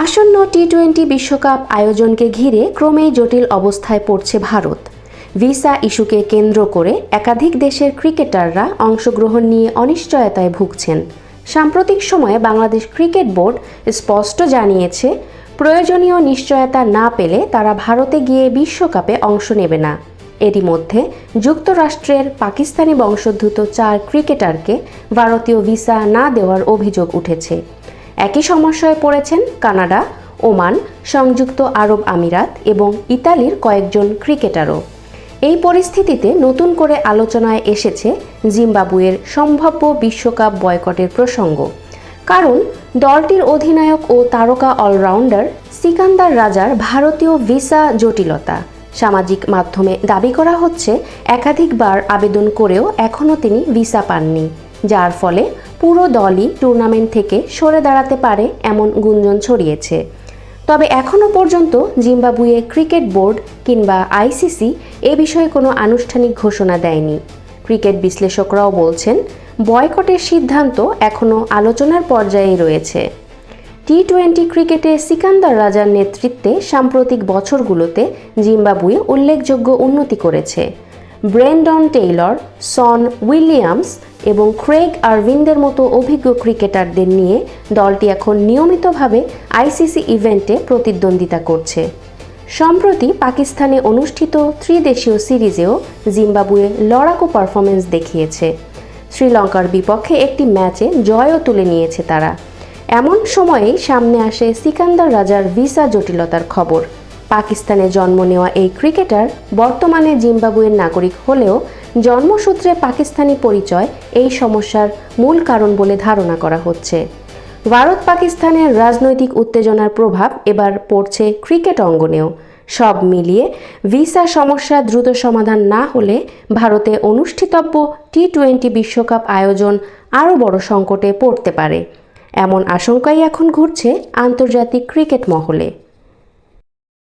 আসন্ন T twenty বিশ্বকাপ আয়োজনকে ঘিরে ক্রমেই জটিল অবস্থায় পড়ছে ভারত। ভিসা ইস্যুকে কেন্দ্র করে একাধিক দেশের ক্রিকেটাররা অংশগ্রহণ নিয়ে অনিশ্চয়তায় ভুগছেন। সাম্প্রতিক সময়ে বাংলাদেশ ক্রিকেট বোর্ড স্পষ্ট জানিয়েছে, প্রয়োজনীয় নিশ্চয়তা না পেলে তারা ভারতে গিয়ে বিশ্বকাপে অংশ নেবে না। এরই মধ্যে যুক্তরাষ্ট্রের পাকিস্তানি বংশোদ্ভূত চার ক্রিকেটারকে ভারতীয় ভিসা না দেওয়ার অভিযোগ উঠেছে। একই সমস্যায় পড়েছেন কানাডা, ওমান, সংযুক্ত আরব আমিরাত এবং ইতালির কয়েকজন ক্রিকেটারও। এই পরিস্থিতিতে নতুন করে আলোচনায় এসেছে জিম্বাবুয়ের সম্ভাব্য বিশ্বকাপ বয়কটের প্রসঙ্গ। কারণ, দলটির অধিনায়ক ও তারকা অলরাউন্ডার সিকান্দার রাজার ভারতীয় ভিসা জটিলতা। সামাজিক মাধ্যমে দাবি করা হচ্ছে, একাধিকবার আবেদন করেও এখনও তিনি ভিসা পাননি। যার ফলে পুরো দলই টুর্নামেন্ট থেকে সরে দাঁড়াতে পারে এমন গুঞ্জন ছড়িয়েছে। তবে এখনও পর্যন্ত জিম্বাবুয়ে ক্রিকেট বোর্ড কিংবা আইসিসি এ বিষয়ে কোনো আনুষ্ঠানিক ঘোষণা দেয়নি। ক্রিকেট বিশ্লেষকরাও বলছেন, বয়কটের সিদ্ধান্ত এখনও আলোচনার পর্যায়ে রয়েছে। টি টোয়েন্টি ক্রিকেটে সিকান্দার রাজার নেতৃত্বে সাম্প্রতিক বছরগুলোতে জিম্বাবুয়ে উল্লেখযোগ্য উন্নতি করেছে। ব্রেন্ডন টেইলর, সন উইলিয়ামস এবং ক্রেগ আরভিন্দের মতো অভিজ্ঞ ক্রিকেটারদের নিয়ে দলটি এখন নিয়মিতভাবে আইসিসি ইভেন্টে প্রতিদ্বন্দ্বিতা করছে। সম্প্রতি পাকিস্তানে অনুষ্ঠিত ত্রিদেশীয় সিরিজেও জিম্বাবুয়ে লড়াকু পারফরমেন্স দেখিয়েছে। শ্রীলঙ্কার বিপক্ষে একটি ম্যাচে জয়ও তুলে নিয়েছে তারা। এমন সময়েই সামনে আসে সিকান্দার রাজার ভিসা জটিলতার খবর। পাকিস্তানে জন্ম নেওয়া এই ক্রিকেটার বর্তমানে জিম্বাবুয়ের নাগরিক হলেও জন্মসূত্রে পাকিস্তানি পরিচয় এই সমস্যার মূল কারণ বলে ধারণা করা হচ্ছে। ভারত পাকিস্তানের রাজনৈতিক উত্তেজনার প্রভাব এবার পড়ছে ক্রিকেট অঙ্গনেও। সব মিলিয়ে ভিসা সমস্যা দ্রুত সমাধান না হলে ভারতে অনুষ্ঠিতব্য টি টোয়েন্টি বিশ্বকাপ আয়োজন আরও বড় সংকটে পড়তে পারে। এমন আশঙ্কাই এখন ঘুরছে আন্তর্জাতিক ক্রিকেট মহলে।